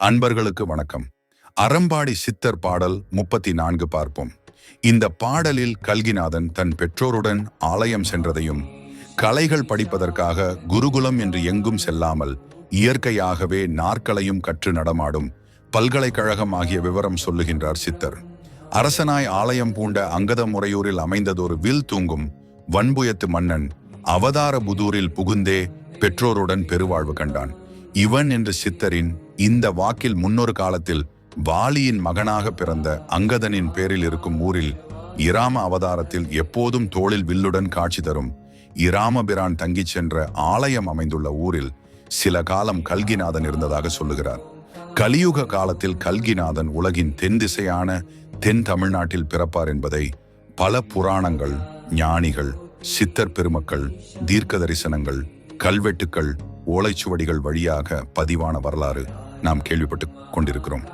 அன்பர்களுக்கு வணக்கம். அறம்பாடி சித்தர் பாடல் முப்பத்தி நான்கு பார்ப்போம். இந்த பாடலில் கல்கிநாதன் தன் பெற்றோருடன் ஆலயம் சென்றதையும் கலைகள் படிப்பதற்காக குருகுலம் என்று எங்கும் செல்லாமல் இயற்கையாகவே நாற்களையும் கற்று நடமாடும் பல்கலைக்கழகம் ஆகிய விவரம் சொல்லுகின்றார் சித்தர். அரசனாய் ஆலயம் பூண்ட அங்கத முறையூரில் அமைந்ததொரு வில் தூங்கும் வன்புயத்து மன்னன் அவதார புதூரில் புகுந்தே பெற்றோருடன் பெருவாழ்வு கண்டான். இவன் என்று சித்தரின் இந்த வாக்கில் முன்னொரு காலத்தில் வாலியின் மகனாக பிறந்த அங்கதனின் பேரில் இருக்கும் ஊரில் இராம அவதாரத்தில் எப்போதும் தோளில் வில்லுடன் காட்சி தரும் இராமபிரான் தங்கிச் சென்ற ஆலயம் அமைந்துள்ள ஊரில் சில காலம் கல்கிநாதன் இருந்ததாக சொல்லுகிறார். கலியுக காலத்தில் கல்கிநாதன் உலகின் தென் திசையான தென் தமிழ்நாட்டில் பிறப்பார் என்பதை பல புராணங்கள் ஞானிகள் சித்தர் பெருமக்கள் தீர்க்க தரிசனங்கள் கல்வெட்டுக்கள் ஓலைச்சுவடிகள் வழியாக பதிவான வரலாறு. நாம் கேள்விப்பட்டு கொண்டிருக்கிறோம்.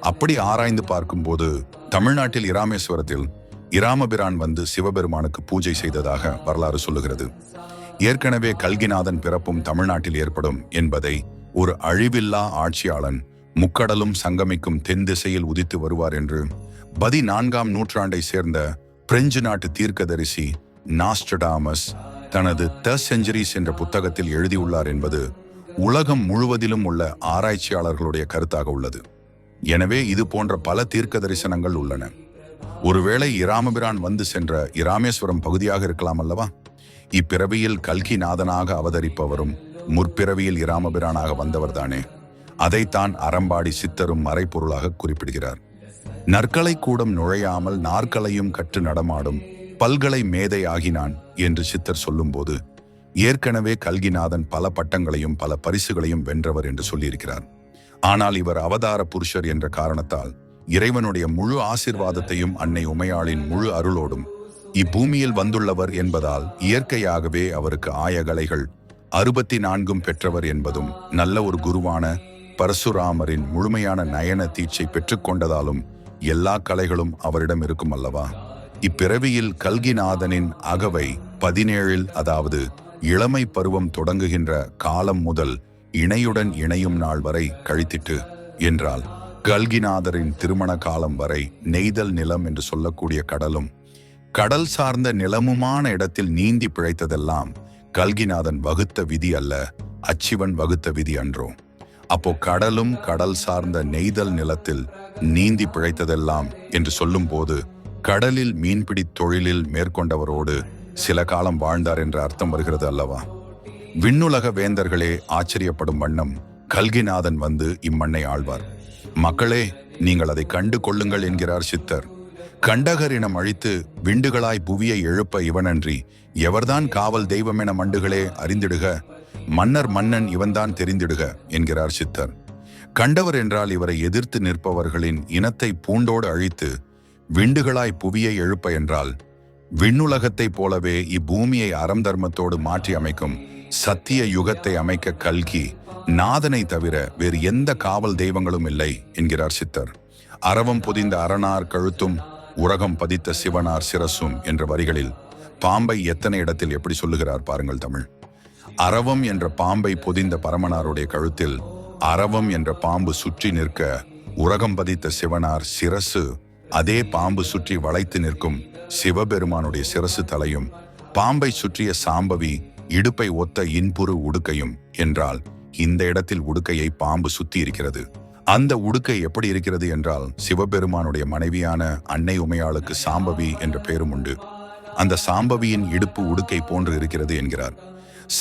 அப்படி ஆராய்ந்து பார்க்கும்போது தமிழ்நாட்டில் இராமேஸ்வரத்தில் இராமபிரான் வந்து சிவபெருமானுக்கு பூஜை செய்ததாக வரலாறு சொல்லுகிறது. ஏற்கனவே கல்கிநாதன் பிறப்பும் தமிழ்நாட்டில் ஏற்படும் என்பதை ஒரு அழிவில்லா ஆட்சியாளன் முக்கடலும் சங்கமிக்கும் தென் திசையில் உதித்து வருவார் என்று பதினான்காம் நூற்றாண்டை சேர்ந்த பிரெஞ்சு நாட்டு தீர்க்கதரிசி நாஸ்டடாமஸ் தனது த செஞ்சுரிஸ் என்ற புத்தகத்தில் எழுதியுள்ளார் என்பது உலகம் முழுவதிலும் உள்ள ஆராய்ச்சியாளர்களுடைய கருத்தாக உள்ளது. எனவே இது போன்ற பல தீர்க்க தரிசனங்கள் உள்ளன. ஒருவேளை இராமபிரான் வந்து சென்ற இராமேஸ்வரம் பகுதியாக இருக்கலாம் அல்லவா? இப்பிறவியில் கல்கி நாதனாக அவதரிப்பவரும் முற்பிறவியில் இராமபிரானாக வந்தவர்தானே. அதைத்தான் அறம்பாடி சித்தரும் மறைப்பொருளாக குறிப்பிடுகிறார். நற்களை கூடம் நுழையாமல் நாற்களையும் கற்று நடமாடும் பல்கலை மேதை ஆகினான் என்று சித்தர் சொல்லும்போது ஏற்கனவே கல்கிநாதன் பல பட்டங்களையும் பல பரிசுகளையும் வென்றவர் என்று சொல்லியிருக்கிறார். ஆனால் இவர் அவதார புருஷர் என்ற காரணத்தால் இறைவனுடைய முழு ஆசிர்வாதத்தையும் அன்னை உமையாளின் முழு அருளோடும் இப்பூமியில் வந்துள்ளவர் என்பதால் இயற்கையாகவே அவருக்கு ஆயகலைகள் அறுபத்தி நான்கும் பெற்றவர் என்பதும் நல்ல ஒரு குருவான பரசுராமரின் முழுமையான நயன தீட்சை பெற்றுக்கொண்டதாலும் எல்லா கலைகளும் அவரிடம் இருக்கும் அல்லவா? இப்பிறவியில் கல்கிநாதனின் அகவை பதினேழில் அதாவது இளமை பருவம் தொடங்குகின்ற காலம் முதல் இணையுடன் இணையும் நாள் வரை கழித்திட்டு என்றால் கல்கிநாதரின் திருமண காலம் வரை நெய்தல் நிலம் என்று சொல்லக்கூடிய கடலும் கடல் சார்ந்த நிலமுமான இடத்தில் நீந்தி பிழைத்ததெல்லாம் கல்கிநாதன் வகுத்த விதி அல்ல அச்சிவன் வகுத்த விதி அன்றோ. அப்போ கடலும் கடல் சார்ந்த நெய்தல் நிலத்தில் நீந்தி பிழைத்ததெல்லாம் என்று சொல்லும்போது கடலில் மீன்பிடி தொழிலில் மேற்கொண்டவரோடு சில காலம் வாழ்ந்தார் என்ற அர்த்தம் வருகிறது அல்லவா? விண்ணுலக வேந்தர்களே ஆச்சரியப்படும் வண்ணம் கல்கிநாதன் வந்து இம்மண்ணை ஆழ்வார். மக்களே நீங்கள் அதை கண்டு கொள்ளுங்கள் என்கிறார் சித்தர். கண்டகரினம் அழித்து விண்டுகளாய் புவியை எழுப்ப இவனன்றி எவர்தான் காவல் தெய்வம் என மண்டுகளே அறிந்திடுக மன்னர் மன்னன் இவன்தான் தெரிந்திடுக என்கிறார் சித்தர். கண்டவர் என்றால் இவரை எதிர்த்து நிற்பவர்களின் இனத்தை பூண்டோடு அழித்து விண்டுகளாய் புவியை எழுப்ப என்றால் விண்ணுலகத்தைப் போலவே இப்பூமியை அறம் தர்மத்தோடு மாற்றி அமைக்கும் சத்திய யுகத்தை அமைக்க கல்கி நாதனை தவிர வேறு எந்த காவல் தெய்வங்களும் இல்லை என்கிறார் சித்தர். அறவம் புதிந்த அரணார் கழுத்தும் உரகம் பதித்த சிவனார் சிரசும் என்ற வரிகளில் பாம்பை எத்தனை இடத்தில் எப்படி சொல்லுகிறார் பாருங்கள் தமிழ். அரவம் என்ற பாம்பை பொதிந்த பரமனாருடைய கழுத்தில் அரவம் என்ற பாம்பு சுற்றி நிற்க உரகம் பதித்த சிவனார் சிரசு அதே பாம்பு சுற்றி வளைத்து நிற்கும் சிவபெருமானுடைய சிரசு தலையும் பாம்பை சுற்றிய சாம்பவி இடுப்பை ஒத்த இன்புறு உடுக்கையும் என்றால் இந்த இடத்தில் உடுக்கையை பாம்பு சுத்தி இருக்கிறது. அந்த உடுக்கை எப்படி இருக்கிறது என்றால் சிவபெருமானுடைய மனைவியான அன்னை உமையாளுக்கு சாம்பவி என்ற பெயரும் உண்டு. அந்த சாம்பவியின் இடுப்பு உடுக்கை போன்று இருக்கிறது என்கிறார்.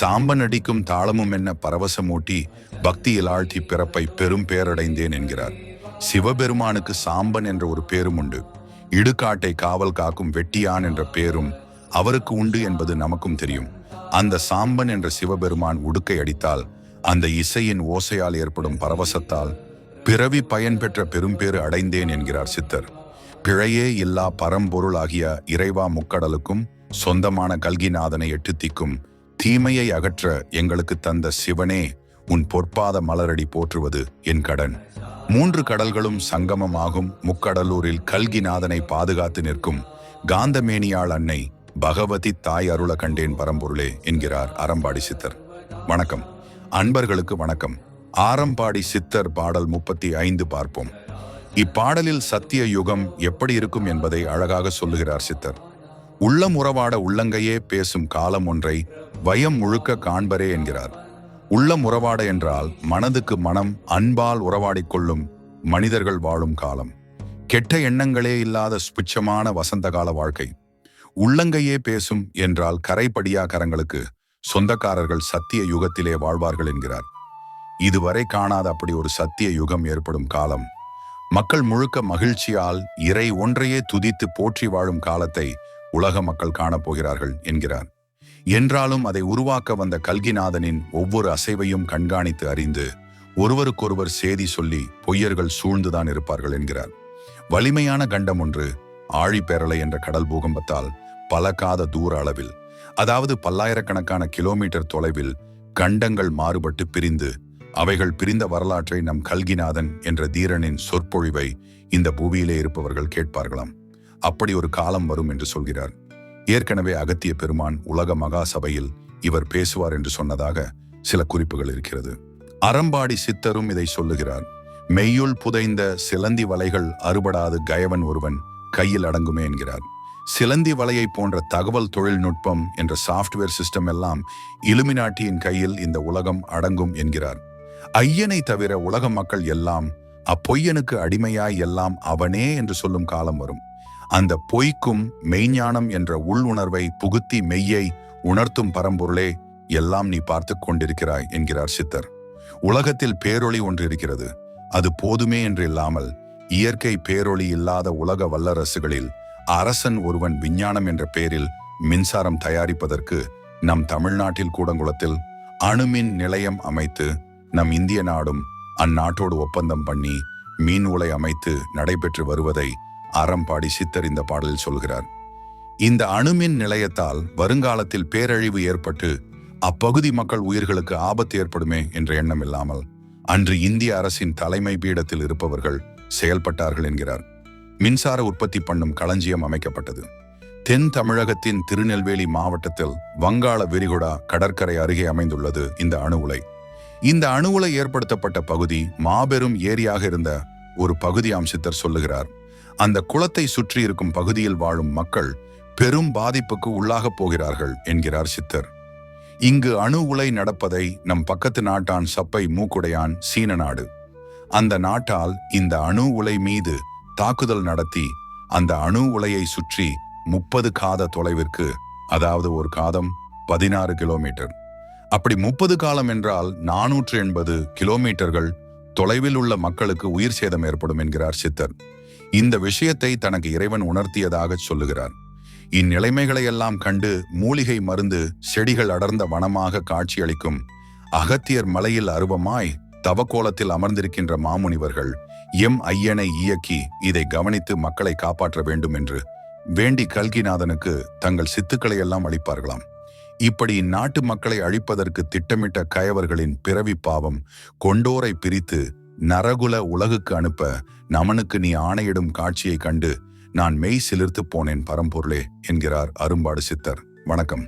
சாம்பன் அடிக்கும் தாளமும் என்ன பரவசமூட்டி பக்தியில் ஆழ்த்தி பிறப்பை பெரும் பேரடைந்தேன் என்கிறார். சிவபெருமானுக்கு சாம்பன் என்ற ஒரு பேரும் உண்டு. இடுகாட்டை காவல் காக்கும் வெட்டியான் என்ற பேரும் அவருக்கு உண்டு என்பது நமக்கும் தெரியும். அந்த சாம்பன் என்ற சிவபெருமான் உடுக்கை அடித்தால் அந்த இசையின் ஓசையால் ஏற்படும் பரவசத்தால் பிறவி பயன் பெற்ற பெரும்பேறு அடைந்தேன் என்கிறார் சித்தர். பிழையே இல்லா பரம்பொருளாகிய இறைவா முக்கடலுக்கும் சொந்தமான கல்கிநாதனை எட்டுத்திக்கும் தீமையை அகற்ற எங்களுக்கு தந்த சிவனே உன் பொற்பாத மலரடி போற்றுவது என் கடன். மூன்று கடல்களும் சங்கமமாகும். முக்கடலூரில் கல்கிநாதனை பாதுகாத்து நிற்கும் காந்தமேனியாள் அன்னை பகவதி தாய் அருள கண்டேன் பரம்பொருளே என்கிறார் அறம்பாடி சித்தர். வணக்கம். அன்பர்களுக்கு வணக்கம். ஆரம்பாடி சித்தர் பாடல் முப்பத்தி ஐந்து பார்ப்போம். இப்பாடலில் சத்திய யுகம் எப்படி இருக்கும் என்பதை அழகாக சொல்லுகிறார் சித்தர். உள்ளம் உறவாட உள்ளங்கையே பேசும் காலம் ஒன்றை வயம் முழுக்க காண்பரே என்கிறார். உள்ளம் உறவாட என்றால் மனதுக்கு மனம் அன்பால் உறவாடிக் கொள்ளும் மனிதர்கள் வாழும் காலம். கெட்ட எண்ணங்களே இல்லாத ஸ்புச்சமான வசந்த கால வாழ்க்கை. உள்ளங்கையே பேசும் என்றால் கரைப்படியா கரங்களுக்கு சொந்தக்காரர்கள் சத்திய யுகத்திலே வாழ்வார்கள் என்கிறார். இதுவரை காணாத அப்படி ஒரு சத்திய யுகம் ஏற்படும் காலம். மக்கள் முழுக்க மகிழ்ச்சியால் இறை ஒன்றையே துதித்து போற்றி வாழும் காலத்தை உலக மக்கள் காணப்போகிறார்கள் என்கிறார். என்றாலும் அதை உருவாக்க வந்த கல்கிநாதனின் ஒவ்வொரு அசைவையும் கண்காணித்து அறிந்து ஒருவருக்கொருவர் சேதி சொல்லி பொய்யர்கள் சூழ்ந்துதான் இருப்பார்கள் என்கிறார். வலிமையான கண்டம் ஒன்று ஆழிப்பேரலை என்ற கடல் பூகம்பத்தால் பல காத தூர அளவில் அதாவது பல்லாயிரக்கணக்கான கிலோமீட்டர் தொலைவில் கண்டங்கள் மாறுபட்டு பிரிந்து அவைகள் பிரிந்த வரலாற்றை நம் கல்கிநாதன் என்ற தீரனின் சொற்பொழிவை இந்த பூமியிலே இருப்பவர்கள் கேட்பார்களாம். அப்படி ஒரு காலம் வரும் என்று சொல்கிறார். ஏற்கனவே அகத்திய பெருமான் உலக மகா சபையில் இவர் பேசுவார் என்று சொன்னதாக சில குறிப்புகள் இருக்கிறது. அறம்பாடி சித்தரும் இதை சொல்லுகிறார். மெய்யுள் புதைந்த சிலந்தி வலைகள் அறுபடாது கயவன் ஒருவன் கையில் அடங்குமே என்கிறார். சிலந்தி வலையை போன்ற தகவல் தொழில்நுட்பம் என்ற சாஃப்ட்வேர் சிஸ்டம் எல்லாம் இலுமினாட்டியின் கையில் இந்த உலகம் அடங்கும் என்கிறார். ஐயனை தவிர உலக மக்கள் எல்லாம் அப்பொய்யனுக்கு அடிமையாய் எல்லாம் அவனே என்று சொல்லும் காலம் வரும். அந்த பொய்க்கும் மெய்ஞானம் என்ற உள்ளுணர்வை புகுத்தி மெய்யை உணர்த்தும் பரம்பொருளே எல்லாம் நீ பார்த்து கொண்டிருக்கிறாய் என்கிறார் சித்தர். உலகத்தில் பேரொளி ஒன்று இருக்கிறது. அது போதுமே என்று இல்லாமல் இயற்கை பேரொளி இல்லாத உலக வல்லரசுகளில் அரசன் ஒருவன் விஞ்ஞானம் என்ற பெயரில் மின்சாரம் தயாரிப்பதற்கு நம் தமிழ்நாட்டில் கூடங்குளத்தில் அணுமின் நிலையம் அமைத்து நம் இந்திய நாடும் அந்நாட்டோடு ஒப்பந்தம் பண்ணி மீன் உலை அமைத்து நடைபெற்று வருவதை அறம்பாடி சித்தர் இந்த பாடலில் சொல்கிறார். இந்த அணுமின் நிலையத்தால் வருங்காலத்தில் பேரழிவு ஏற்பட்டு அப்பகுதி மக்கள் உயிர்களுக்கு ஆபத்து ஏற்படுமே என்ற எண்ணம் இல்லாமல் அன்று இந்திய அரசின் தலைமை பீடத்தில் இருப்பவர்கள் செயல்பட்டார்கள் என்கிறார். மின்சார உற்பத்தி பண்ணும் களஞ்சியம் அமைக்கப்பட்டது. தென் தமிழகத்தின் திருநெல்வேலி மாவட்டத்தில் வங்காள விரிகுடா கடற்கரை அருகே அமைந்துள்ளது இந்த அணு உலை. இந்த அணு உலை ஏற்படுத்தப்பட்ட பகுதி மாபெரும் ஏரியாக இருந்த ஒரு பகுதி அம்சித்தர் சொல்லுகிறார். அந்த குளத்தை சுற்றி இருக்கும் பகுதியில் வாழும் மக்கள் பெரும் பாதிப்புக்கு உள்ளாகப் போகிறார்கள் என்கிறார் சித்தர். இங்கு அணு உலை நடப்பதை நம் பக்கத்து நாட்டான் சப்பை மூக்குடையான் சீன நாடு. அந்த நாட்டால் இந்த அணு உலை மீது தாக்குதல் நடத்தி அந்த அணு உலையை சுற்றி முப்பது காத தொலைவிற்கு அதாவது ஒரு காதம் பதினாறு கிலோமீட்டர். அப்படி முப்பது காலம் என்றால் நானூற்று எண்பது கிலோமீட்டர்கள் தொலைவில் உள்ள மக்களுக்கு உயிர் சேதம் ஏற்படும் என்கிறார் சித்தர். இந்த விஷயத்தை தனக்கு இறைவன் உணர்த்தியதாக சொல்லுகிறார். இந்நிலைமைகளை எல்லாம் கண்டு மூலிகை மருந்து செடிகள் அடர்ந்த வனமாக காட்சியளிக்கும் அகத்தியர் மலையில் அருவமாய் தவக்கோலத்தில் அமர்ந்திருக்கின்ற மாமுனிவர்கள் எம் ஐயனை இயக்கி இதை கவனித்து மக்களை காப்பாற்ற வேண்டும் என்று வேண்டி கல்கிநாதனுக்கு தங்கள் சித்துக்களை எல்லாம் அளிப்பார்களாம். இப்படி இந்நாட்டு மக்களை அழிப்பதற்கு திட்டமிட்ட கயவர்களின் பிறவி பாவம் கொண்டோரை பிரித்து நரகுல உலகுக்கு அனுப்ப நமனுக்கு நீ ஆணையிடும் காட்சியை கண்டு நான் மெய் சிலிர்த்து போனேன் பரம்பொருளே என்கிறார் அரும்பாடு சித்தர். வணக்கம்.